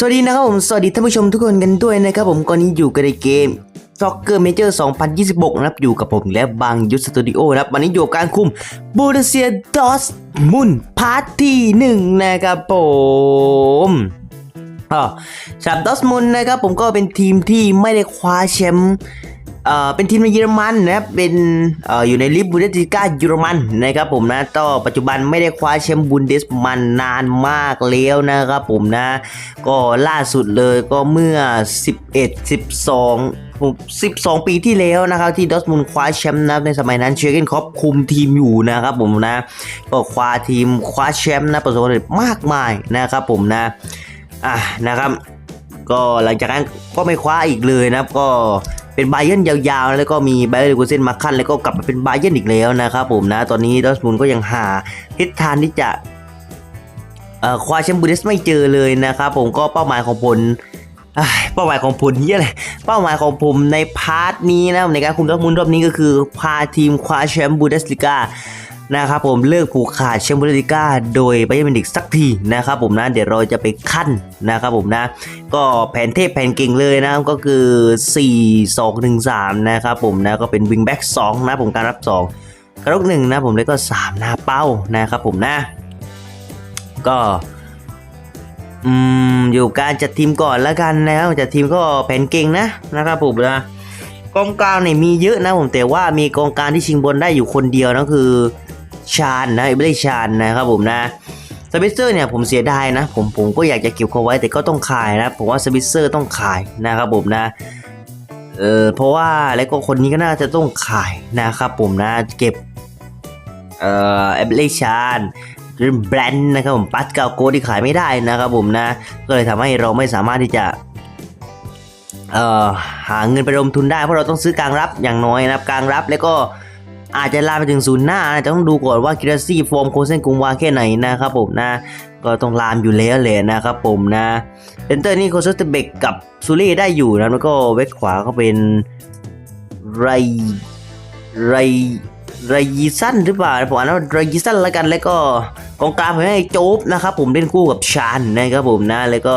สวัสดีนะครับผม สวัสดีท่านผู้ชมทุกคนกันด้วยนะครับผมก่อนนี้อยู่กันในเกม Soccer Major 2026 นะครับ อยู่กับผมและบางยุทธสตูดิโอนะครับ วันนี้อยู่กับการคุมบูเดเซียดอสมุนพาร์ทที่หนึ่งนะครับผมอ๋อสำหรับดอสมุนนะครับผมก็เป็นทีมที่ไม่ได้คว้าแชมป์ เอ่อเป็นทีมในเยอรมันนะครับเป็นเอ่ออยู่ในลีกบูเดสลิก้าเยอรมันนะครับผมนะก็ปัจจุบันไม่ได้คว้าแชมป์บุนเดสมันนานมากแล้วนะครับผมนะ ก็ล่าสุดเลยก็เมื่อ 11 12ผม12 ปีที่แล้วนะครับที่ดอร์ทมุนคว้าแชมป์นะในสมัยนั้นเชอร์เกนคอปคุมทีมอยู่นะครับผมนะก็คว้าทีมคว้าแชมป์นะประสบความสำเร็จมากมายนะครับผมนะอะนะครับ ก็หลังจากนั้นก็ไม่คว้าอีกเลยนะครับก็เป็นไบเยนยาวๆ แล้วก็มีไบเออร์กูเซนมาขั้นแล้วก็กลับมาเป็นไบเยนอีกแล้วนะครับผมนะ ตอนนี้ดอร์ทมุนก็ยังหาทิศทางที่จะคว้าแชมป์บูเดสไม่เจอเลยนะครับผมก็เป้าหมายของผลอ้เป้าหมายของผลนี่อะไรเป้าหมายของผมในพาร์ทนี้นะในการคุมดอร์ทมุนรอบนี้ก็คือพาทีมคว้าแชมป์บูเดสลิก้า นะครับผมเลิกผูกขาดแชมเปี้ยนส์ลีกาโดยไบเยร์นมิวนิกสักทีนะครับผมนะเดี๋ยวเราจะไปขั้นนะครับผมนะ ก็แผนเทพแผนเก่งเลยนะก็คือ 4 2 1 3 นะครับผมนะก็เป็นวิงแบ็ก2นะผมการรับ 2 กระลุกหนึ่งนะผมแล้วก็ 3 หน้าเป้านะครับผมนะ ก็อืมอยู่การจัดทีมก่อนแล้วกันนะครับจัดทีมก็แผนเก่งนะนะครับผมนะกองกลางเนี่ยมีเยอะนะผมแต่ว่ามีกองกลางที่ชิงบอลได้อยู่คนเดียวนะคือ ชาญนะไม่ได้ชาญนะครับผมนะสปิเซอร์เนี่ยผมเสียดายนะผมผมก็อยากจะเก็บเขาไว้แต่ก็ต้องขายนะผมว่าสปิเซอร์ต้องขายนะครับผมนะเออเพราะว่าแล้วก็คนนี้ก็น่าจะต้องขายนะครับผมนะเก็บเอ่อเอเบลชานแบรนด์นะครับผมปัสกาโกที่ขายไม่ได้นะครับผมนะก็เลยทำให้เราไม่สามารถที่จะเอ่อหาเงินไปลงทุนได้เพราะเราต้องซื้อกลางรับอย่างน้อยนะครับกลางรับแล้วก็ อาจจะลามไปถึงศูนย์หน้านะแต่ต้องดูก่อนว่ากิราซี่ฟอร์มโคเซนกุงวาแค่ไหนนะครับผมนะ ก็ต้องลามอยู่แล้วเลยนะครับผมนะเซนเตอร์นี่โคเซตเบกกับซูเล่ได้อยู่นะแล้วก็เวกขวาก็เป็นไรไรไรยีสันหรือเปล่าผมอ่านว่าไรยีสันแล้วกันแล้วก็กองกลางผมให้โจ๊บนะครับผมเล่นคู่กับชานนะครับผมนะแล้วก็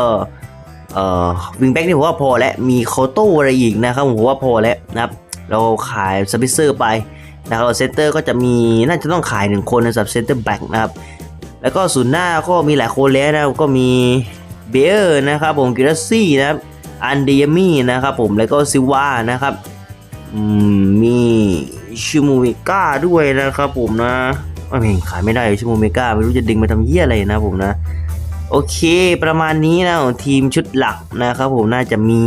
เอ่อวิงแบ็กนี่ผมว่าพอแล้วมีโคโต้อะไรอีกนะครับผมว่าพอแล้วนะครับ เราขายสปิเซอร์ไป นะครับเซนเตอร์ก็จะมีน่าจะต้องขายหนึ่งคนในสับเซนเตอร์แบ็กนะครับ แล้วก็ศูนย์หน้าก็มีหลายคนแล้วนะก็มีเบเออร์นะครับผมกิรัสซี่นะครับอันเดียมี่นะครับผมแล้วก็ซิวานะครับมีชิมูเมกาด้วยนะครับผมนะไม่เห็นขายไม่ได้ชิมูเมกาไม่รู้จะดึงมาทำเยี่ยอะไรนะผมนะ โอเค ประมาณนี้นะของทีมชุดหลักนะครับผมน่าจะมี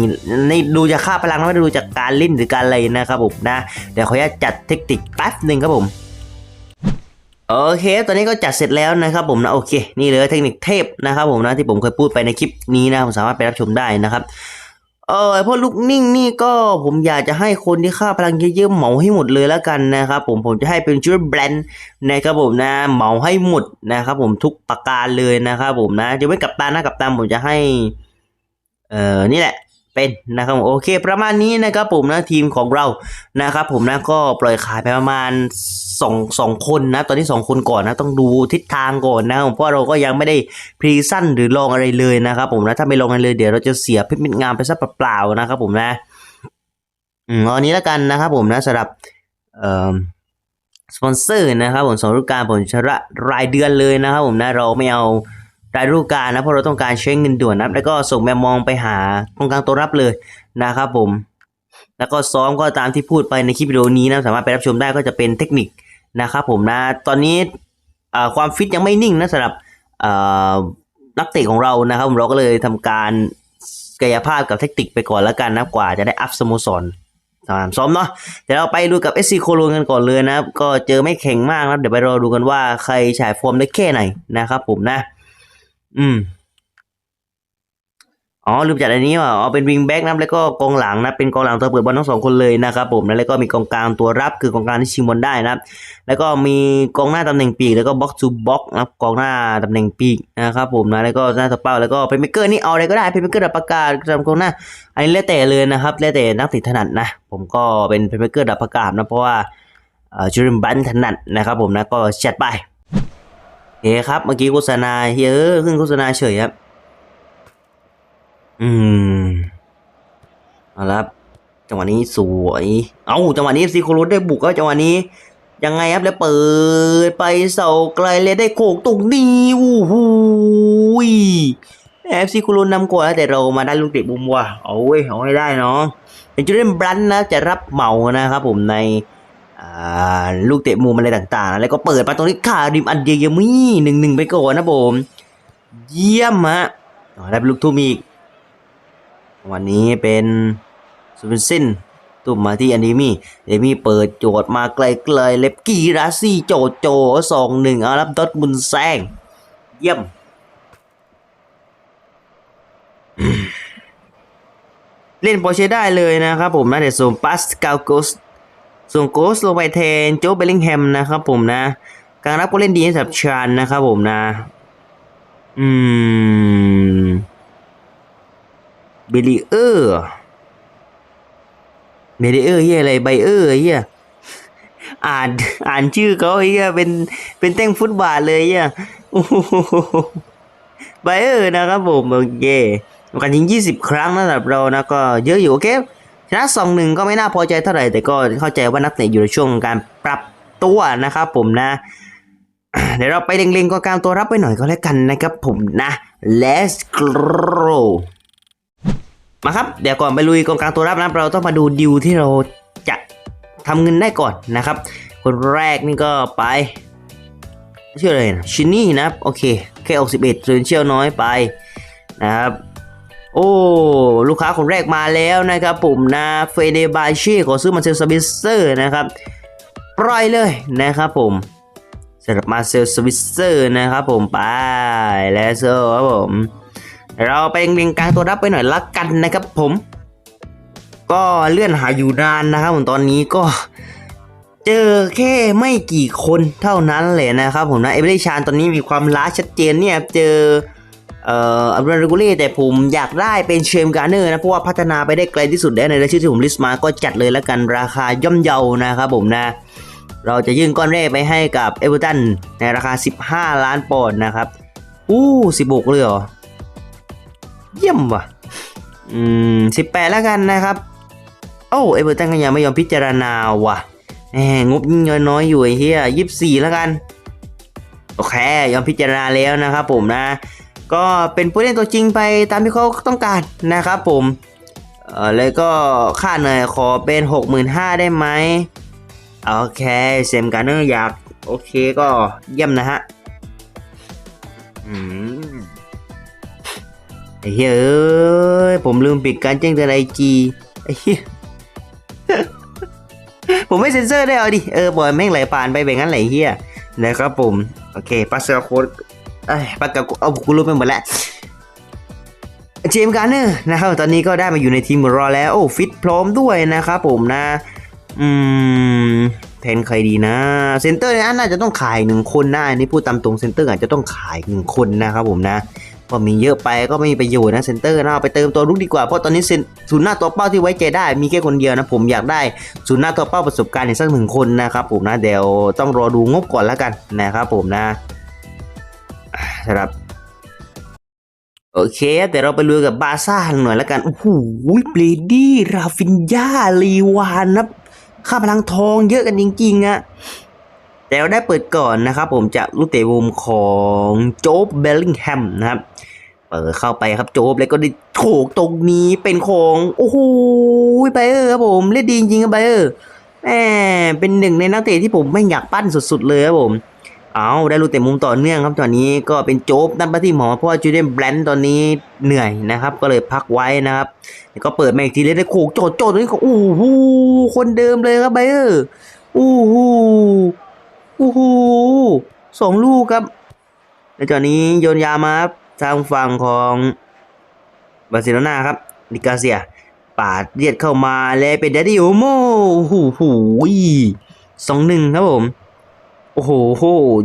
ในดูจากค่าพลังแล้วไม่ด้ดูจากการเล่นหรือการอะไรนะครับผมนะ เดี๋ยวขออนุญาตจัดเทคนิคแป๊บหนึ่งครับผมโอเค ตอนนี้ก็จัดเสร็จแล้วนะครับผมนะโอเค นี่เลยเทคนิคเทพนะครับผมนะที่ผมเคยพูดไปในคลิปนี้นะผมสามารถไปรับชมได้นะครับ เออพวกลูกนิ่งนี่ก็ผมอยากจะให้คนที่ค่าพลังเยอะๆเหมาให้หมดเลยแล้วกันนะครับผมผมจะให้เป็นชุดแบรนด์นะครับผมนะเหมาให้หมดนะครับผมทุกประการเลยนะครับผมนะจะไม่กับตานะกับตามผมจะให้ เออนี่แหละ เป็นนะครับผมโอเค ประมาณนี้นะครับผมนะทีมของเรานะครับผมนะก็ปล่อยขายไปประมาณสองสองคนนะตอนนี้สองคนก่อนนะต้องดูทิศทางก่อนนะผมเพราะเราก็ยังไม่ได้พรีสั้นหรือลองอะไรเลยนะครับผมนะถ้าไม่ลองอะไรเลยเดี๋ยวเราจะเสียเพชรเม็ดงามไปซะเปล่าๆนะครับผมนะอืมอันนี้แล้วกันนะครับผมนะสำหรับเอ่อสปอนเซอร์นะครับผมสองฤดูกาลผมชำระรายเดือนเลยนะครับผมนะเราไม่เอา รายฤดูกาลนะเพราะเราต้องการใช้เงินด่วนนะครับ แล้วก็ส่งแมวมองไปหากองกลางตัวรับเลยนะครับผม แล้วก็ซ้อมก็ตามที่พูดไปในคลิปวิดีโอนี้นะสามารถไปรับชมได้ก็จะเป็นเทคนิคนะครับผมนะตอนนี้ความฟิตยังไม่นิ่งนะสำหรับนักเตะของเรานะครับผมเราก็เลยทำการกายภาพกับเทคนิคไปก่อนแล้วกันนะกว่าจะได้อัพสโมสรสนามซ้อมเนาะเดี๋ยวเราไปดูกับ SC โคโลนกันก่อนเลยนะครับ ก็เจอไม่แข็งมากนะเดี๋ยวไปรอดูกันว่าใครฉายฟอร์มได้แค่ไหนนะครับผมนะ อืม อ๋อลืมจัดอันนี้ว่ะอ๋อเป็นวิงแบ็กนะแล้วก็กองหลังนะเป็นกองหลังตัวเปิดบอลทั้งสองคนเลยนะครับผมนะแล้วก็มีกองกลางตัวรับคือกองกลางที่ชิงบอลได้นะครับ แล้วก็มีกองหน้าตำแหน่งปีกแล้วก็บ็อกซ์ทูบ็อกนะครับกองหน้าตำแหน่งปีกนะครับผมนะแล้วก็หน้าตัวเป้าแล้วก็เป็นเมเกอร์นี่เอาอะไรก็ได้เป็นเมเกอร์ดับประกาศสำหรับกองหน้า อันนี้แล้วแต่เลยนะครับแล้วแต่นักติดถนัดนะผมก็เป็นเพลย์เมเกอร์ดับประกาศนะเพราะว่าจูริมบันถนัดนะครับผมนะก็จัดไป เคครับ เมื่อกี้โฆษณาเฮ้ยออขึ้นโฆษณาเฉยครับ อืมเอาละจังหวะนี้สวย เอ้าจังหวะนี้ซีโครสได้บุกแล้วจังหวะนี้ ยังไงครับแล้วเปิดไปเสาไกลเลยได้โขกตรงนี้อู้หูยเอฟซีโครสนำก่อนแล้วแต่เรามาได้ลูกเตะมุมว่ะเอาเว้ยเอาให้ได้เนาะเป็นจูเลียนบรันนะจะรับเหมานะครับผมใน ลูกเตะมุมอะไรต่างๆนะแล้วก็เปิดมาตรงนี้คาริมอันเดียมี่หนึ่งหนึ่งไปก่อนนะผมเยี่ยมฮะได้เป็นลูกทุ่มอีก วันนี้เป็นซูเปนซินตุ้มมาที่อันเดมี่เดมี่เปิดโจทย์มาไกลๆเล็บกีราซี่โจโจสองหนึ่งเอารับดอทมุนแซงเยี่ยมเล่นโปรเชได้เลยนะครับผมนะเดี๋ยวส่งปัสกาโกส ส่งโกสลงไปแทนโจเบลลิงแฮมนะครับผมนะ การรับก็เล่นดีให้สับชานนะครับผมนะ อืมเบลีเออร์เบลีเออร์เฮียอะไรไบเออร์เฮียอ่านอ่านชื่อเขาเฮียเป็นเป็นแต้งฟุตบาทเลยเฮียไบเออร์นะครับผมโอเคการยิง 20 ครั้งนะสำหรับเรานะก็เยอะอยู่โอเค นะสองหนึ่งก็ไม่น่าพอใจเท่าไหร่แต่ก็เข้าใจว่านักเตะอยู่ในช่วงการปรับตัวนะครับผมนะเดี๋ยวเราไปเล็งๆกองกลางตัวรับไปหน่อยก็แล้วกันนะครับผมนะ let's go มาครับ เดี๋ยวก่อนไปลุยกองกลางตัวรับนะเราต้องมาดูดิวที่เราจะทำเงินได้ก่อนนะครับ คนแรกนี่ก็ไปชื่ออะไรนะชินนี่นะโอเคแค่ออก11ส่วนเชียวน้อยไปนะครับ โอ้ ลูกค้าคนแรกมาแล้วนะครับผมนะเฟเดบาช่ขอซื้อมาเซลสวิสเซอร์นะครับปล่อยเลยนะครับผมสำหรับมาเซลสวิสเซอร์นะครับผมไปแล้วโซ่ครับผม เราไปเรียงกลางตัวรับไปหน่อยละกันนะครับผม ก็เลื่อนหาอยู่นานนะครับผมตอนนี้ก็เจอแค่ไม่กี่คนเท่านั้นเลยนะครับผมนะเอเบริชานตอนนี้มีความล้าชัดเจนเนี่ยเจอ เอ่ออับราเรกูเล่แต่ผมอยากได้เป็นเชมการ์เนอร์นะ เพราะว่าพัฒนาไปได้ไกลที่สุดแล้วในรายชื่อที่ผมลิสต์มาก็จัดเลยแล้วกันราคาย่อมเยานะครับผมนะ เราจะยื่นก้อนแรกไปให้กับเอเวอร์ตันในราคา 15 ล้านปอนด์นะครับอู้16เลยเหรอ เยี่ยมว่ะ อืม 18 แล้วกันนะครับโอ้เอเวอร์ตันก็ยังไม่ยอมพิจารณาว่ะแหมงบยิ่งน้อยอยู่ไอ้เหี้ย24 แล้วกัน โอเค ยอมพิจารณาแล้วนะครับผมนะ ก็เป็นผู้เล่นตัวจริงไปตามที่เขาต้องการนะครับผมเออแล้วก็ค่าเหนื่อยขอเป็น 65,000 ได้ไหมโอเคเซมการเนอร์อยาก โอเคก็เยี่ยมนะฮะอืมเฮ้ยเอ้ยผมลืมปิดการแจ้งเตือนไอจีผมไม่เซ็นเซอร์ได้เอาดิ เออปล่อยแม่งไหลผ่านไปแบบนั้นไหลเฮียนะครับผม โอเค ปัสเซอร์โค้ด เอ้ยปากกาเอากูรู้ไปหมดแล้วเจมส์การ์เนอร์นะครับตอนนี้ก็ได้มาอยู่ในทีมขอแล้ว โอ้ฟิตพร้อมด้วยนะครับผมนะ อืมแทนใครดีนะ เซนเตอร์นี่ยน่าจะต้องขายหนึ่งคนนะอันนี่พูดตามตรงเซนเตอร์อาจจะต้องขายหนึ่งคนนะครับผมนะเพอมีเยอะไปก็ไม่มีประโยชน์นะเซนเตอร์นะเอาไปเติมตัวรุกดีกว่าเพราะตอนนี้เซนศูนย์หน้าตัวเป้าที่ไว้ใจได้มีแค่คนเดียวนะผมอยากได้ศูนย์หน้าตัวเป้าประสบการณ์อีกสักหนึ่งคนนะครับผมนะเดี๋ยวต้องรอดูงบก่อนแล้วกันนะครับผมนะ สำหรับ โอเคเดี๋ยวเราไปลุยกับบาร์ซ่าหน่อยแล้วกัน โอ้โหเบลดี้ราฟินยาลีวานนะค่าพลังทองเยอะกันจริงๆอะแต่เราได้เปิดก่อนนะครับ ผมจากลูกเตะมุมของโจ๊บเบลลิงแฮมนะครับ เปิดเข้าไปครับโจ๊บแล้วก็ได้โถกตรงนี้เป็นของ โอ้โหไบเออร์ครับผมเล่นดีจริงๆครับไบเออร์แหมเป็นหนึ่งในนักเตะที่ผมไม่อยากปั้นสุดๆเลยครับผม เอาได้ลูกเตะมุมต่อเนื่องครับตอนนี้ก็เป็นโจ๊บนับที่หมอเพราะว่าจูเดนแบรนด์ตอนนี้เหนื่อยนะครับ ก็เลยพักไว้นะครับแล้วก็เปิดมาอีกทีเลยได้โขกโจดโจดตรงนี้ก็โอ้โหคนเดิมเลยครับไบเออร์โอ้โหโอ้โหสองลูกครับแล้วตอนนี้โยนยามาครับทางฝั่งของบาร์เซโลนาครับดิกาเซีย ปาดเลียดเข้ามาแล้วเป็นเดดดี้โอโมโอ้โหสองหนึ่งครับผม โอ้โหโห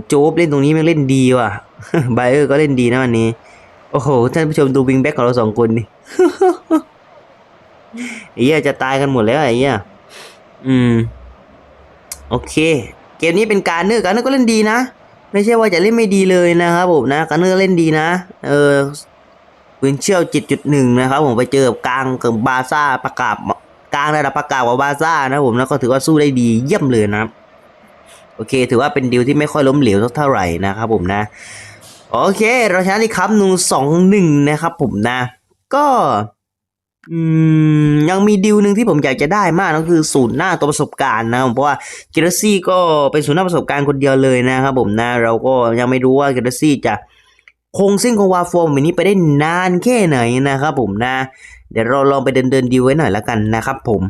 โจ๊บเล่นตรงนี้ม่งเล่นดีว่ะไบเออร์ก็เล่นดีนะวันนี้ โอ้โห ท่านผู้ชมดูวิงแบ็กของเราสองคนนี่ไอ้เหี้ยจะตายกันหมดแล้วไอ้เหี้ยอืม โอเค เกมนี้เป็นการเนอร์การเนอร์ก็เล่นดีนะ ไม่ใช่ว่าจะเล่นไม่ดีเลยนะครับผมนะ การเนอร์เล่นดีนะ เออปืนเชี่ยว7.1นะครับผมไปเจอกับกลางกับบาซ่าประกาศกลางระดับประกาศกว่าบาซ่านะผมแล้วก็ถือว่าสู้ได้ดีเยี่ยมเลยนะครับ โอเค ถือว่าเป็นดีลที่ไม่ค่อยล้มเหลวสักเท่าไหร่นะครับผมนะ โอเค เราชนะที่ครับนูสองหนึ่งนะครับผมนะ ก็ยังมีดีลหนึ่งที่ผมอยากจะได้มากก็คือศูนย์หน้าตัวประสบการณ์นะผมเพราะว่าเกเรซี่ก็เป็นศูนย์หน้าประสบการณ์คนเดียวเลยนะครับผมนะ เราก็ยังไม่รู้ว่าเกเรซี่จะคงเส้นคงวาฟอร์มแบบนี้ไปได้นานแค่ไหนนะครับผมนะ เดี๋ยวเราลองไปเดินเดินดีลไว้หน่อยละกันนะครับผม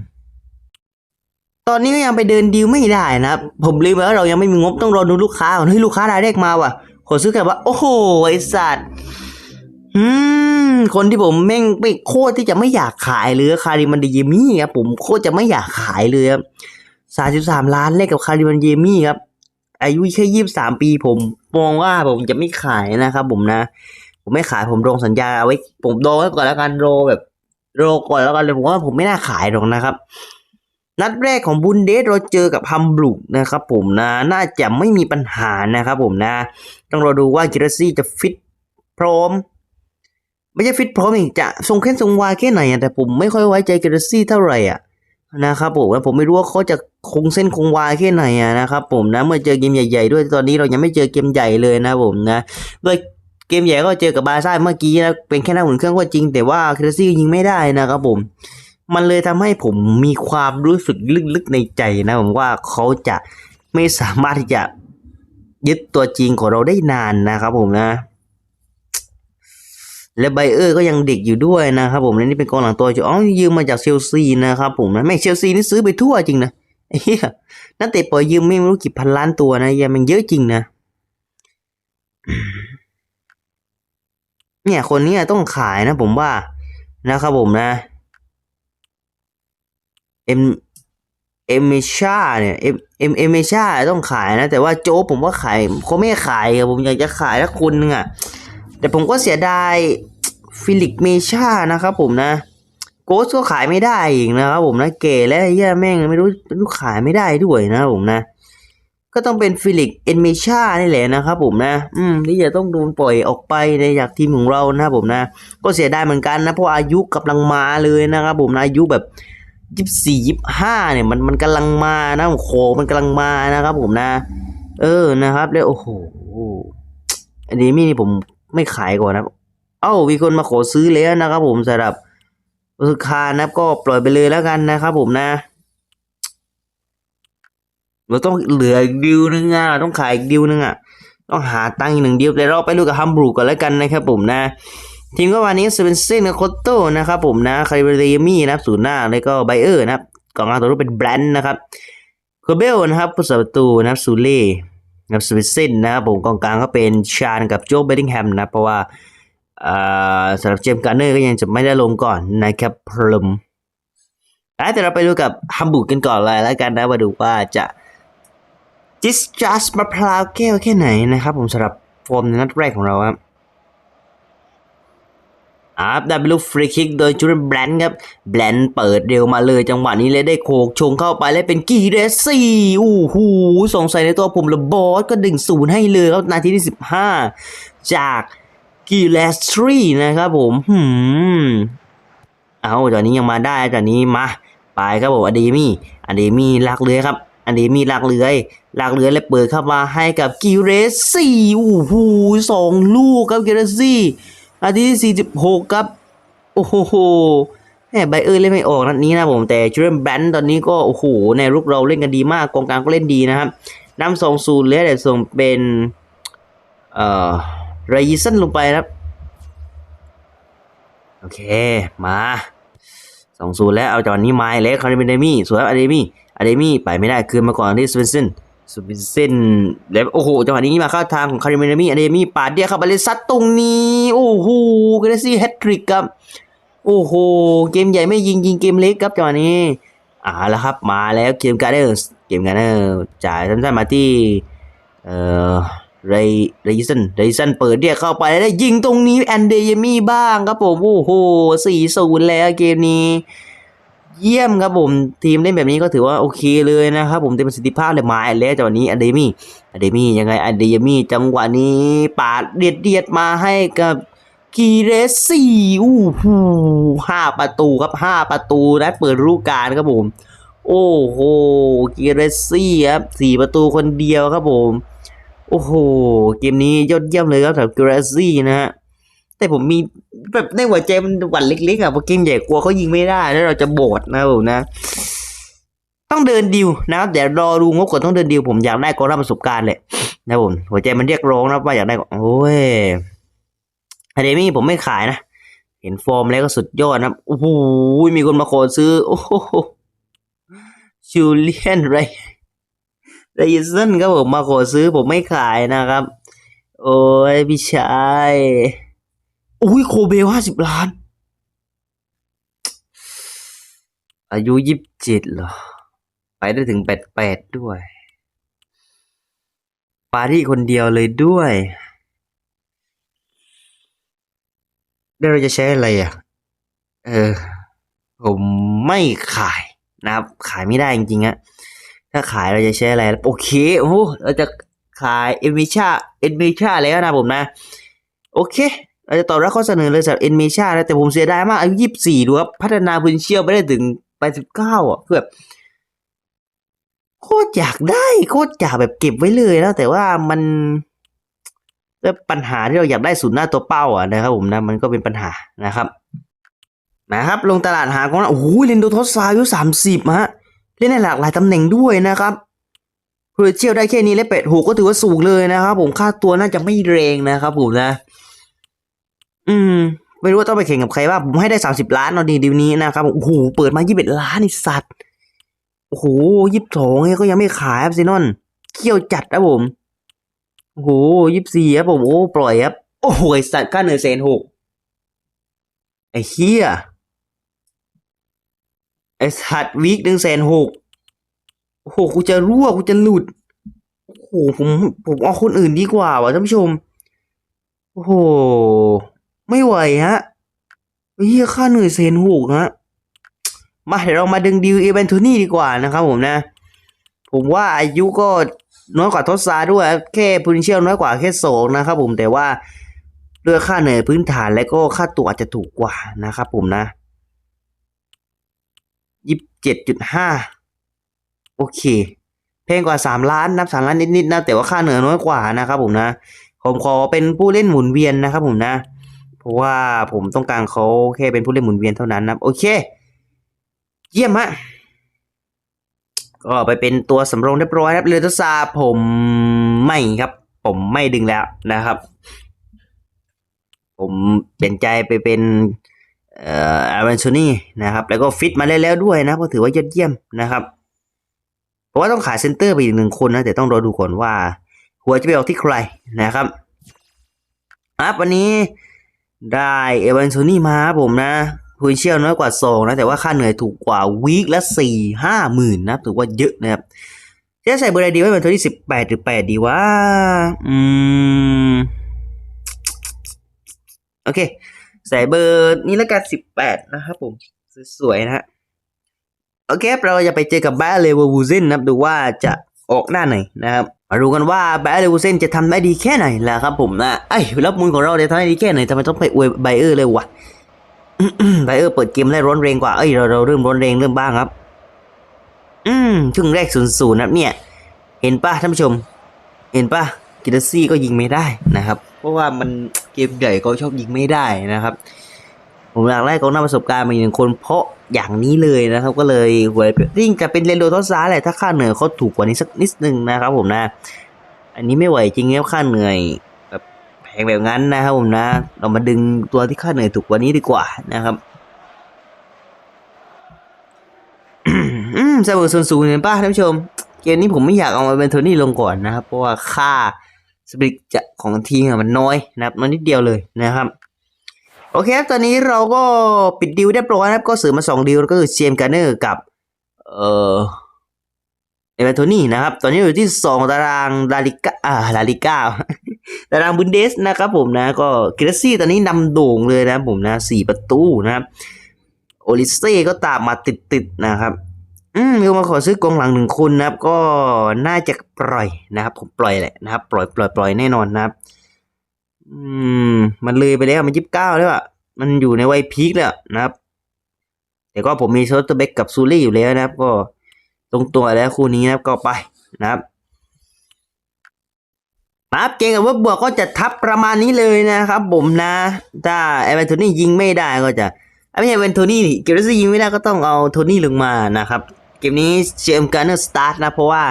ตอนนี้ก็ยังไปเดินดีลไม่ได้นะครับ ผมลืมไปว่าเรายังไม่มีงบต้องรอดูลูกค้าก่อนเฮ้ยลูกค้ารายแรกมาว่ะขอซื้อกันว่า โอ้โหไอสัตว์อืมคนที่ผมแม่งไม่โคตรที่จะไม่อยากขายเลยคาริมันเดเยมี่ครับผมโคตรจะไม่อยากขายเลยครับสามสิบสามล้านแลกกับคาริมันเยมี่ครับ อายุแค่ยี่สิบสามปีผมมองว่าผมจะไม่ขายนะครับผมนะ ผมไม่ขายผมลงสัญญาไว้ ผมโดไว้ก่อนแล้วกันโรแบบโรก่อนแล้วกันเลยผมว่าผมไม่น่าขายหรอกนะครับ นัดแรกของบุนเดสเราเจอกับฮัมบลุกนะครับผมนะ น่าจะไม่มีปัญหานะครับผมนะ ต้องรอดูว่ากิรซี่จะฟิตพร้อม ไม่ใช่ฟิตพร้อมอีกจะทรงแข้งทรงวาแค่ไหนแต่ผมไม่ค่อยไว้ใจกิรซี่เท่าไหร่อะนะครับผมผมไม่รู้ว่าเขาจะคงเส้นคงวาแค่ไหนนะครับผมนะเมื่อเจอเกมใหญ่ ๆ ด้วยตอนนี้เรายังไม่เจอเกมใหญ่เลยนะผมนะโดยเกมใหญ่ก็เจอกับบาซ่าเมื่อกี้นะเป็นแค่หน้าหุ่นเครื่องก็จริง แต่ว่ากิรซี่ยิงไม่ได้นะครับผม มันเลยทำให้ผมมีความรู้สึกลึกๆในใจนะผมว่าเขาจะไม่สามารถที่จะยึดตัวจริงของเราได้นานนะครับผมนะ และไบเออร์ก็ยังเด็กอยู่ด้วยนะครับผมและนี่เป็นกองหลังตัวจอ๋อยืมมาจากเชลซีนะครับผมนะแม่เชลซีนี่ซื้อไปทั่วจริงนะไอ้เหี้ยนักเตะปล่อยยืมไม่รู้กี่พันล้านตัวนะยังมันเยอะจริงนะ เนี่ยคนนี้ต้องขายนะผมว่านะครับผมนะ เอ็มเอเมชาเนี่ยเอ็มเอ็มเอเมชาต้องขายนะ แต่ว่าโจ๊กผมว่าขายเขาไม่ขายครับผมอยากจะขายละคนนึงอะแต่ผมก็เสียดายฟิลิกเมชานะครับผมนะโกสก็ขายไม่ได้อีกนะครับผมนะเก๋และไอ้เหี้ยแม่งไม่รู้ไม่รู้ขายไม่ได้ด้วยนะผมนะ ก็ต้องเป็นฟิลิกเอ็นเมชานี่แหละนะครับผมนะ อืมที่จะต้องโดนปล่อยออกไปในจากทีมของเรานะครับผมนะ ก็เสียดายเหมือนกันนะเพราะอายุกำลังมาเลยนะครับผมนะอายุแบบ ยี่สี่ยี่ห้าเนี่ยมันมันกำลังมานะโอ้โหมันกำลังมานะครับ ผมนะ เออนะครับแล้วโอ้โหอันนี้มี่นี่ผมไม่ขายก่อนนะเอ้ามีคนมาขอซื้อแล้วนะครับ ผมสำหรับราคานะก็ปล่อยไปเลยแล้วกันนะครับ ผมนะ เราต้องเหลืออีกดิวนึงอะต้องขายอีกดิวนึงอะต้องหาตังค์อีกหนึ่งดิวแต่เราไปดูกับฮัมบูรูกก่อนแล้วกันนะครับ ผมนะ ทีมก็วันนี้เซเว่นเซนกับโคโต้นะครับผมนะคาริเบเรมี่นะครับศูนย์หน้าแล้วก็ไบเออร์นะครับกองกลางตัวรูปเป็นแบรนด์นะครับโคเบลนะครับผู้สาประตูนะครับซูเล่นะครับเซเว่นเซนนะครับผมกองกลางก็เป็นชาญกับโจ๊กเบดดิงแฮมนะเพราะว่าอ่าสำหรับเจมส์การ์เนอร์ก็ยังจะไม่ได้ลงก่อนนะครับพลมแต่เราไปดูกับฮัมบูร์กกันก่อนเลยแล้วกันนะมาดูว่าจะจิสจัสมะพร้าวแก้วแค่ไหนนะครับผมสำหรับฟอร์มในนัดแรกของเราครับ อัพได้เป็นลูกฟรีคิกโดยจูเรนแบรนด์ครับแบรนด์เปิดเร็วมาเลยจังหวะนี้เลยได้โขกชงเข้าไปแล้วเป็นกีเรสซี่อู้หูสงสัยในตัวผมและบอสก็ดึงศูนย์ให้เลยครับนาทีที่ 15 จากกีเรสทรีนะครับผมหืมเอาตอนนี้ยังมาได้ตอนนี้มาไปครับผมอเดมี่อเดมี่ลากเรือครับอเดมี่ลากเรือลากเรือแล้วเปิดเข้ามาให้กับกีเรสซี่อู้หูสองลูกครับกีเรสซี่ นาทีที่46 ครับ โอ้โหแหมไบเออร์เล่นไม่ออกนัดนี้นะผมแต่จูเรนแบนตอนนี้ก็โอ้โหในรุกเราเล่นกันดีมากกองกลางก็เล่นดีนะครับนำสองศูนย์เลยแต่ส่งเป็นเอ่อไรยิสันลงไปครับ โอเค มาสองศูนย์แล้วเอาจากนี้มาอีกแล้วคาริเมเดมี่สวยครับอะเดมี่อะเดมี่ไปไม่ได้คืนมาก่อนที่สเวนเซน สเวนเซนแล้วโอ้โหจังหวะนี้มาเข้าทางของคาริเมเดมี่อะเดมี่ปาดเดียวเข้าไปเลยซัดตรงนี้ โอ้โหเกรซี่แฮตทริกครับ โอ้โห เกมใหญ่ไม่ยิงยิงเกมเล็กครับจังหวะนี้อ่าแล้วครับมาแล้วเกมการ์เดอร์เกมการ์เดอร์จ่ายสั้นๆมาที่เอ่อเรย์เรย์สันเรย์สันเปิดเดียเข้าไปแล้วยิงตรงนี้แอนเดยมี่บ้างครับผม โอ้โหสี่ศูนย์แล้วเกมนี้ เยี่ยมครับผมทีมเล่นแบบนี้ก็ถือว่าโอเคเลยนะครับผมเต็มประสิทธิภาพเลยมาแล้วจังหวะนี้อะเดมี่อะเดมี่ยังไงอะเดมี่จังหวะนี้ปาดเดียดเดียดมาให้กับกีเรสซี่อู้หูห้าประตูครับห้าประตูนะเปิดฤดูกาลครับผม โอ้โหกีเรสซี่ครับสี่ประตูคนเดียวครับผม โอ้โห เกมนี้ยอดเยี่ยมเลยครับสำหรับกีเรสซี่นะฮะแต่ผมมี แบบในหัวใจมันหวั่นเล็กๆอะพราะเกมใหญ่กลัวเขายิงไม่ได้ แล้วเราจะโบดนะผมนะ ต้องเดินดิวนะครับเดี๋ยวรอดูงบก่อนต้องเดินดิวผมอยากได้กองรับประสบการณ์เลยนะผมหัวใจมันเรียกร้องนะว่าอยากได้โอ้ยอะเดมี่ผมไม่ขายนะ เห็นฟอร์มแล้วก็สุดยอดนะโอ้โหมีคนมาขอซื้อ โอ้โหจูเลียนไรไรซันครับผมมาขอซื้อผมไม่ขายนะครับ โอ้ยพี่ชาย อุ้ยโคเบลห้าสิบล้าน อายุยี่สิบเจ็ดเหรอ ไปได้ถึงแปดแปดด้วย ปารีสคนเดียวเลยด้วยแล้วเราจะใช้อะไรอะ เออ ผมไม่ขายนะครับ ขายไม่ได้จริงๆอะถ้าขายเราจะใช้อะไร โอเค โอ้เราจะขายเอ็นมิชาเอ็นมิชาแล้วนะผมนะ โอเค เราจะตอบรับข้อเสนอเลยสำหรับเอ็นมิชานะแต่ผมเสียดายมากอายุยี่สิบสี่ดูครับ พัฒนาพื้นเชี่ยวไปได้ถึงแปดสิบเก้าอะคือแบบโคตรอยากได้ โคตรอยากแบบเก็บไว้เลยนะแต่ว่ามันแล้วปัญหาที่เราอยากได้ศูนย์หน้าตัวเป้าอะนะครับผมนะมันก็เป็นปัญหานะครับ นะครับ ลงตลาดหากองหน้าโอ้โหเรนโดทอสซาอายุสามสิบฮะเล่นในหลากหลายตำแหน่งด้วยนะครับเพอเชียวได้แค่นี้และเป็ดหูก็ถือว่าสูงเลยนะครับ ผมค่าตัวน่าจะไม่แรงนะครับผมนะ อืม ไม่รู้ว่าต้องไปแข่งกับใครว่าผมให้ได้สามสิบล้านเอาดีดีวนี้นะครับโอ้โหเปิดมายี่สิบเอ็ดล้านไอ้สัตว์โอ้โหยี่สิบสองก็ยังไม่ขายครับซีนอนเขี้ยวจัดครับผมโอ้โหยี่สิบสี่ครับผมโอ้ปล่อยครับโอ้โหไอสัตว์ค่าเหนื่อยเซนหกไอ้เฮียไอสัตว์วีคหนึ่งแสนหกโอ้โหกูจะรั่วกูจะหลุดโอ้โหผมผมเอาคนอื่นดีกว่าว่ะท่านผู้ชม โอ้โห ไม่ไหวฮะเฮียค่าเหนื่อยเซนหกฮะมาเดี๋ยวเรามาดึงดิวเอเวนโทนี่ดีกว่านะครับผมนะ ผมว่าอายุก็น้อยกว่าทศซาด้วย แค่พูนเชี่ยลน้อยกว่าแค่สองนะครับผมแต่ว่าด้วยค่าเหนื่อยพื้นฐานและก็ค่าตัวอาจจะถูกกว่านะครับผมนะยี่สิบเจ็ดจุดห้าโอเคแพงกว่าสามล้านนับสามล้านนิดๆนะแต่ว่าค่าเหนื่อยน้อยกว่านะครับผมนะ ผมขอเป็นผู้เล่นหมุนเวียนนะครับผมนะ เพราะว่าผมต้องการเขาแค่เป็นผู้เล่นหมุนเวียนเท่านั้นนะโอเค เยี่ยมฮะก็ไปเป็นตัวสำรองเรียบร้อยครับเรือทศาผมไม่ครับ ผมไม่ดึงแล้วนะครับ ผมเปลี่ยนใจไปเป็นเอ่ออาร์เวนโซนี่นะครับ แล้วก็ฟิตมาได้แล้วด้วยนะก็ถือว่ายอดเยี่ยมนะครับเพราะว่าต้องขายเซนเตอร์ไปอีกหนึ่งคนนะแต่ต้องรอดูก่อนว่า หัวจะไปออกที่ใครนะครับครับวันนี้ ได้เอเวนโซนี่มาครับผมนะพูนเชียลน้อยกว่าสองนะ แต่ว่าค่าเหนื่อยถูกกว่าวีคละสี่ห้าหมื่นนะถือว่าเยอะนะครับจะใส่เบอร์อะไรดีว่าเป็นตัวที่สิบแปดหรือแปดดีวะอืมโอเค ใส่เบอร์นี้แล้วกันสิบแปดนะครับผม สวยๆนะฮะโอเคครับเราจะไปเจอกับแบร์เลเวอร์วูเซนนะครับ ดูว่าจะออกหน้าไหนนะครับ มาดูกันว่าแบเลวอร์วูเซนจะทำได้ดีแค่ไหนล่ะครับผมนะไอ้รับมือของเราจะทำได้ดีแค่ไหนทำไมต้องไปอวยไบเออร์เลยวะไบเออร์เปิดเกมได้ร้อนแรงกว่าเอ้ยเราเราเริ่มร้อนแรงเริ่มบ้างครับ อืมช่วงแรกศูนย์ศูนย์นะเนี่ย เห็นป่ะท่านผู้ชม เห็นป่ะกิตาซี่ก็ยิงไม่ได้นะครับ เพราะว่ามันเกมใหญ่ก็ชอบยิงไม่ได้นะครับ ผมอยากได้กองหน้าประสบการณ์มาอีกหนึ่งคนเพราะอย่างนี้เลยนะครับ ก็เลยหวยริ่งจะเป็นเรนโดทอสซาแหละถ้าค่าเหนื่อยเขาถูกกว่านี้สักนิดนึงนะครับผมนะ อันนี้ไม่ไหวจริงแล้วค่าเหนื่อยแบบแพงแบบนั้นนะครับผมนะ เรามาดึงตัวที่ค่าเหนื่อยถูกกว่านี้ดีกว่านะครับอืมเสมอส่วนสูงเห็นป่ะท่านผู้ชม เกมนี้ผมไม่อยากเอามาเป็นโทนี่ลงก่อนนะครับ เพราะว่าค่าสปริตจะของทีมมันน้อยนะครับมันนิดเดียวเลยนะครับ โอเคครับ ตอนนี้เราก็ปิดดิวเรียบร้อยนะครับ ก็เสริมมาสองดิวก็คือเจมการ์เนอร์กับ เอ่อเอเวอร์โทนี่นะครับ ตอนนี้อยู่ที่สองตารางลาลิก้าอ่าลาลิก้าตารางบุนเดสนะครับผมนะ ก็กิรซี่ตอนนี้นำโด่งเลยนะผมนะสี่ประตูนะครับ โอลิเซ่ก็ตามมาติดๆนะครับ อืมมีคนมาขอซื้อกองหลังหนึ่งคนนะครับ ก็น่าจะปล่อยนะครับ ผมปล่อยแหละนะครับ ปล่อยปล่อยปล่อยแน่นอนนะครับ อืม มันเลยไปแล้วมันยี่สิบเก้าแล้วอะมันอยู่ในวัยพีคแล้วนะครับ แต่ก็ผมมีโชตเบกกับซูรี่อยู่แล้วนะครับ ก็ตรงตัวแล้วคู่นี้นะครับก็ไปนะครับครับเกมกับเวิร์กบวกก็จะทับประมาณนี้เลยนะครับ ผมนะ ถ้าเอเวนโทนี่ยิงไม่ได้ก็จะเอ้ยไม่ใช่เอเวนโทนี่เกมนี้ยิงไม่ได้ก็ต้องเอาโทนี่ลงมานะครับ เกมนี้เจมส์การ์เนอร์สตาร์ทนะเพราะว่า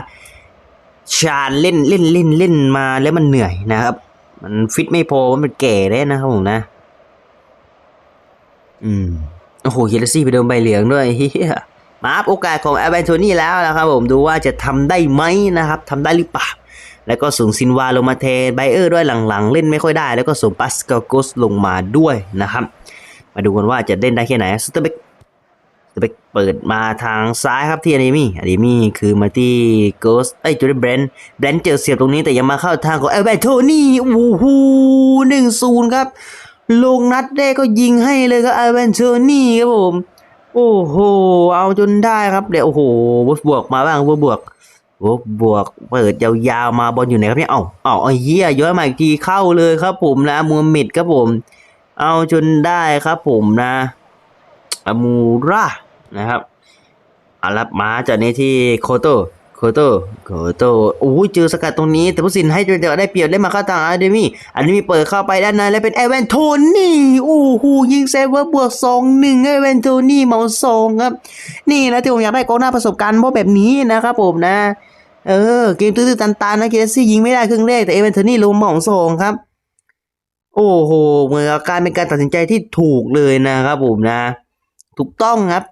ชาญเล่นเล่นเล่นเล่นมาแล้วมันเหนื่อยนะครับ มันฟิตไม่พอมันแก่แล้นะครับผมนะ อืม โอ้โหเฮลซี่ไปโดนใบเหลืองด้วยเฮียมาอัพโอกาสของแอ v เวนโทนี่แล้วนะครับผมดูว่าจะทำได้ไหมนะครับทำได้หรือเปล่า แล้วก็ส่งซินวาลงมาเทไบเออร์ด้วยหลังๆ เล่นไม่ค่อยได้ แล้วก็ส่งปัสกาโกสลงมาด้วยนะครับ มาดูกันว่าจะเล่นได้แค่ไหนสเตอร์เบก สเตอร์เปิดมาทางซ้ายครับที่อ d นมี่อ d นมี่คือมาที่โกสไอ้จูเดนเบรนท์เบรนท์เจอเสียบตรงนี้แต่ยังมาเข้าทางของแอ v เวนโทนี่โอ้โหหนึ่งศูนย์ครับลงนัดแรกก็ยิงให้เลยครับไอเวนเชอร์นี่ครับผม โอ้โห เอาจนได้ครับเดี๋ยวโอ้โหวบวกมาบ้างบวกบวกวบวกเปิดยาวๆมาบอลอยู่ไหนครับเนี่ยเอ้าเอ้าไอ้เหี้ยย้อนมาอีกทีเข้าเลยครับ ผมนะมูฮัมหมิดครับผม เอาจนได้ครับผมนะ อมูรา นะครับอารับมาจากนี้ที่โคโตโคโตโคโตโอ้ยเจอสกัดตรงนี้ แต่ผู้สินให้เดี๋ยวได้เปรียบได้มาเข้าทางอาเดมี่อาเดมี่เปิดเข้าไปด้านในแล้วเป็นแอเวนโทนี่โอ้โหยิงเซฟเวอร์บวกสองหนึ่งแอเวนโทนี่เมาสองครับ นี่นะที่ผมอยากได้กองหน้าประสบการณ์พราะแบบนี้นะครับผมนะ เออ เกมตื้อๆตันๆนะเกเรซี่ยิงไม่ได้ครึ่งแรกแต่เอเวนโทนี่ลงเมาสองครับ โอ้โหเหมือนการเป็นการตัดสินใจที่ถูกเลยนะครับผมนะ ถูกต้องครับ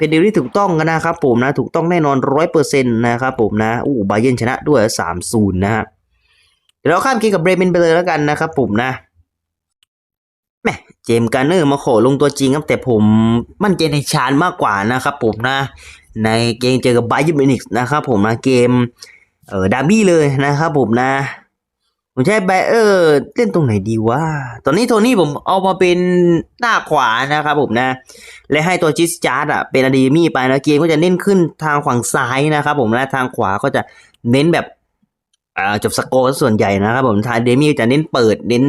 เป็นดีลที่ถูกต้องกันนะครับผมนะถูกต้องแน่นอนร้อยเปอร์เซ็นต์นะครับผมนะอู้บาเยนชนะด้วยสามศูนย์นะฮะเดี๋ยวเราข้ามเกมกับเบรเมนไปเลยแล้วกันนะครับผมนะแหมเจมส์การ์เนอร์มาขอลงตัวจริงครับ แต่ผมมั่นใจในชาญมากกว่านะครับผมนะ ในเกมเจอกับไบเยร์นมินิกนะครับผมนะเกมเออดาร์บี้เลยนะครับผมนะ ผมใช้ไบเออร์เล่นตรงไหนดีวะ ตอนนี้โทนี่ผมเอามาเป็นหน้าขวานะครับผมนะ และให้ตัวจิสจาร์ดอะเป็นอะดีมี่ไปนะเกมก็จะเน้นขึ้นทางฝั่งซ้ายนะครับผมและทางขวาก็จะเน้นแบบจบสกอร์ส่วนใหญ่นะครับผมทางเดมี่จะเน้นเปิดเน้น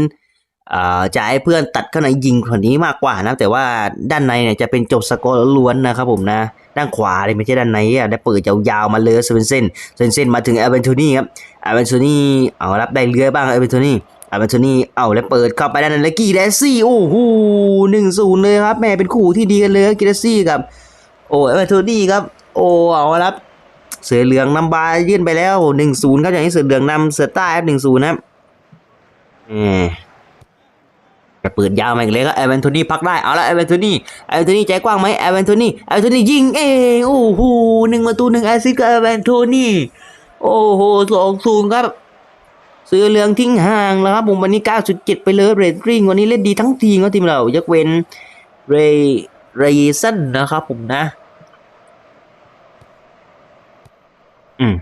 จะให้เพื่อนตัดเข้าในยิงคนนี้มากกว่านะ แต่ว่าด้านในเนี่ยจะเป็นจบสกอร์ล้วนนะครับผมนะ ด้านขวาเลยไม่ใช่ด้านในอะได้เปิดยาวๆมาเลยเซเวนเซนเซนเซนมาถึงเอเวนโทนี่ครับเอเวนโทนี่เอารับได้เรือบ้างเอเวนโทนี่อาร์เบนโทนี่เอาแล้วเปิดเข้าไปด้านนั้นแล้วกีแดซี่โอ้โหหนึ่งศูนย์เลยครับแม่เป็นคู่ที่ดีกันเลยกีแดซี่กับ โอ้อาร์เบนโทนี่ครับ โอ้เอาครับ เสือเหลืองนำบายื่นไปแล้วหนึ่งศูนย์ครับอย่างนี้เสือเหลืองนำเสือใต้ครับหนึ่งศูนย์ครับเออ จะเปิดยาวมาอีกเลยครับเอเวนโทนี่พักได้ เอาละเอเวนโทนี่เอเวนโทนี่ใจกว้างไหมเอเวนโทนี่เอเวนโทนี่ยิงเองโอ้โหหนึ่งประตูหนึ่งแอซิสต์กับเอเวนโทนี่โอ้โหสองศูนย์ครับเสือเหลืองทิ้งห่างแล้วครับผมวันนี้ 9.7 ไปเลยเรตติ้งวันนี้เล่นดีทั้งทีมครับทีมเรายกเว้นเรย์เรย์สันนะครับผมนะ อืม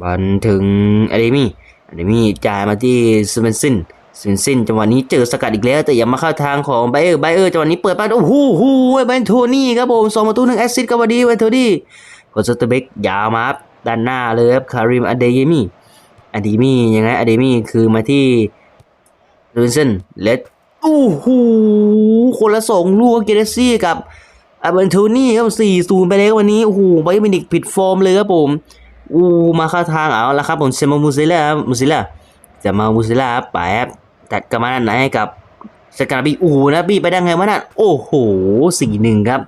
บอลถึงอะเดมี่อะเดมี่จ่ายมาที่สเวนซิน เวนซินจังหวะนี้เจอสกัดอีกแล้ว แต่ยังมาเข้าทางของไบเออร์ไบเออร์จังหวะนี้เปิดไปโอ้โหโหเบนโทนี่ครับผมสองประตูหนึ่งแอสซิสต์กับวันนี้เบโทนี่กดสเตอร์เบกยาวมาครับด้านหน้าเลยครับคาริมอเดยมี่อะดีมี่ยังไงอะดีมี่คือมาที่ลูนเซนเลดโอ้โหคนละสองลูกเกเรซี่กับอาเบนโทนี่ครับสี่ศูนย์ไปแล้ววันนี้โอ้โหไบเบนิกผิดฟอร์มเลยครับผมอู้มาเข้าทางเอาละครับผมเซมามูซิล่ามูซิล่า จะมามูซิล่าไปครับตัดกลับมาด้นไหนให้กับสกาบีอูนะบีไปได้ไงวะนั่นโอ้โหสี่หนึ่งครับ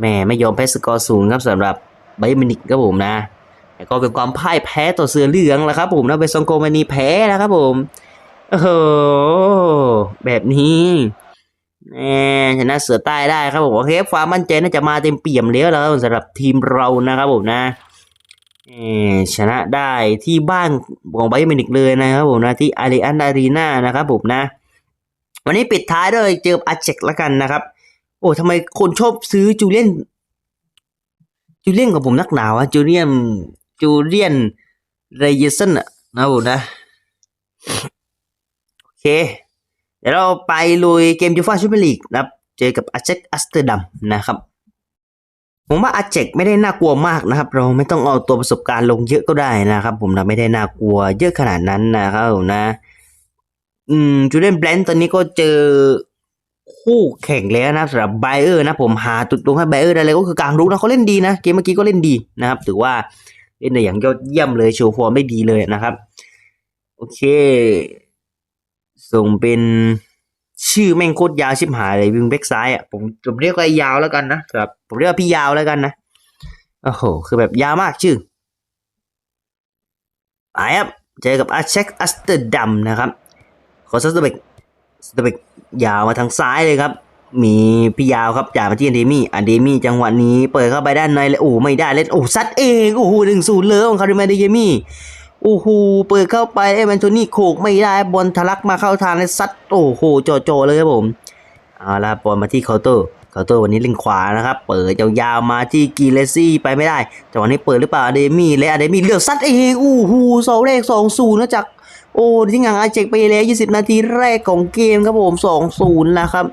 แม่ไม่ยอมแพ้สกอร์ศูนย์ครับสำหรับไบเบนิกครับผมนะแต่ก็เป็นความพ่ายแพ้ต่อเสือเหลืองแล้วครับผมนะเบซองโกมานีแพ้นะครับผมโอ้โหแบบนี้แหมชนะเสือใต้ได้ครับผมโอเคความมั่นใจน่าจะมาเต็มเปี่ยมแล้วแล้วสำหรับทีมเรานะครับผมนะ ชนะได้ที่บ้านของไบเมนิกเลยนะครับผมนะที่อารีอันอารีนานะครับผมนะ วันนี้ปิดท้ายด้วยเจออาเจกแล้วกันนะครับ โอ้ทำไมคนชอบซื้อจูเลียนจูเลียนกับผมนักหนาวอะจูเลียนจูเลียนเรเยสันอะนะครับผมนะโอเค เดี๋ยวเราไปลุยเกมยูฟ่าแชมเปี้ยนลีกนะครับ เจอกับอาเจกอัสเตอร์ดัมนะครับ ผมว่าอาเจกไม่ได้น่ากลัวมากนะครับ เราไม่ต้องเอาตัวประสบการณ์ลงเยอะก็ได้นะครับ ผมนะไม่ได้น่ากลัวเยอะขนาดนั้นนะครับผมนะ อืมจูเลียนแบรนด์ตอนนี้ก็เจอคู่แข่งแล้วนะสำหรับไบเออร์นะผมหาจุดตรงให้ไบเออร์ได้เลยก็คือกลางรุกนะเขาเล่นดีนะเกมเมื่อกี้ก็เล่นดีนะครับ ถือว่าเล่นได้อย่างยอดเยี่ยมเลยโชว์ฟอร์มได้ดีเลยนะครับ โอเค ส่งเป็น ชื่อแม่งโคตรยาวชิบหายเลยวิงแบ็กซ้ายอะผมผมเรียกว่าไอ้ยาวแล้วกันนะครับผมเรียกว่าพี่ยาวแล้วกันนะโอ้โหคือแบบยาวมากชื่อไปครับเจอกับอาเช็คอัสเตอร์ดัมนะครับขอสเตอร์เบกสเตอร์เบกยาวมาทางซ้ายเลยครับ มีพี่ยาวครับจ่ายมาที่อันเดมี่อันเดมี่จังหวะนี้เปิดเข้าไปด้านในเลยโอ้ไม่ได้เล่นโอ้ซัดเองโอ้โหหนึ่งศูนย์เลยของคาริมาเดเยมี่ โอ้โหเปิดเข้าไปเอเวนโทนี่โขกไม่ได้บอลทะลักมาเข้าทางเลยซัดโอ้โหจ่อๆเลยครับผมเอาละบอลมาที่เคาน์เตอร์เคาน์เตอร์วันนี้เล่นขวานะครับ เปิดยาวๆมาที่กีเลซี่ไปไม่ได้จังหวะนี้เปิดหรือเปล่าอเดมี่และอเดมี่เลือกซัดเองโอ้โหสองเลขสองศูนย์นะจากโอ้ที่งานอาเจกไปแล้ว20นาทีแรกของเกมครับผมสองศูนย์นะครับ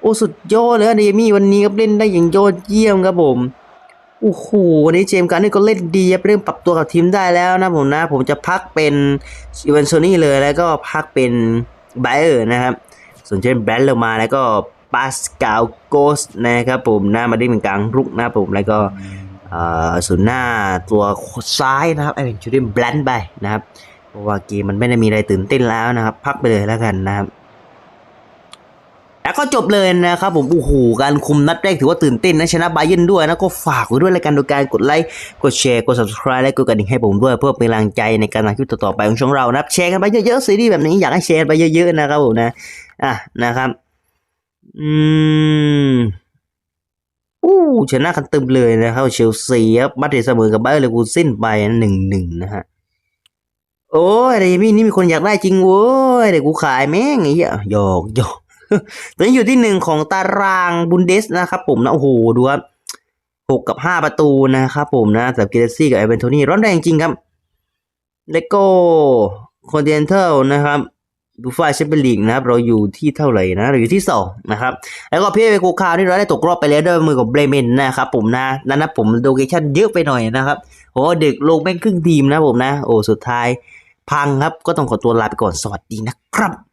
โอ้สุดยอดเลยอเดมี่วันนี้ครับเล่นได้อย่างยอดเยี่ยมครับผม โอ้โหวันนี้เจมส์การ์นี่ก็เล่นดีเริ่มปรับตัวกับทีมได้แล้วนะผมนะ ผมจะพักเป็นอีเวนโซนี่เลยแล้วก็พักเป็นไบเออร์นะครับส่วนเช่นแบรนด์ลงมาแล้วก็ปาสกาลโกสนะครับผมนะมาได้เป็นกลางรุกนะผมแล้วก็เอ่อส่วนหน้าตัวซ้ายนะครับไอเป็นจูเดนแบรนด์ไปนะครับเพราะว่าเกมมันไม่ได้มีอะไรตื่นเต้นแล้วนะครับ พักไปเลยแล้วกันนะครับ แล้วก็จบเลยนะครับผมโอ้โหการคุมนัดแรกถือว่าตื่นเต้นนะชนะบาเยนด้วยนะก็ฝากไว้ด้วยรายการโดยการกดไลค์กดแชร์กด subscribe และกดกระดิ่งให้ผมด้วยเพื่อเป็นกำลังใจในการทำคลิปต่อๆไปของช่องเรานะครับแชร์กันไปเยอะๆซีรีส์แบบนี้อยากให้แชร์ไปเยอะๆนะครับผมนะอะนะครับอืมอู้ชนะกันตึมเลยนะครับเชลซีครับมาดริดเสมอกับไบเออร์เลกูเส้นไปหนึ่งหนึ่งนะฮะโอ้ยเดมี่นี่มีคนอยากได้จริงเว้ยเดี๋ยวกูขายแม่งไอ้เหี้ยหยอกหยอก ตอนนี้อยู่ที่หนึ่งของตารางบุนเดสนะครับผมนะ โอ้โห ดูครับหกกับห้าประตูนะครับผมนะสำหรับเกเรซี่กับเอเวนโทนี่ร้อนแรงจริงครับเลโก้คอนเทนเทลนะครับดูไฟแชมเปี้ยนลีกนะครับ เราอยู่ที่เท่าไหร่นะ เราอยู่ที่สองนะครับ แล้วก็พี่เอโกคาวนี่เราได้ตกรอบไปแล้วด้วยมือกับเบรเมนนะครับผมนะนั่นนะผมโลเคชั่นเยอะไปหน่อยนะครับโอ้เด็กลงแม่งครึ่งทีมนะผมนะ โอ้สุดท้ายพังครับก็ต้องขอตัวลาไปก่อนสวัสดีนะครับ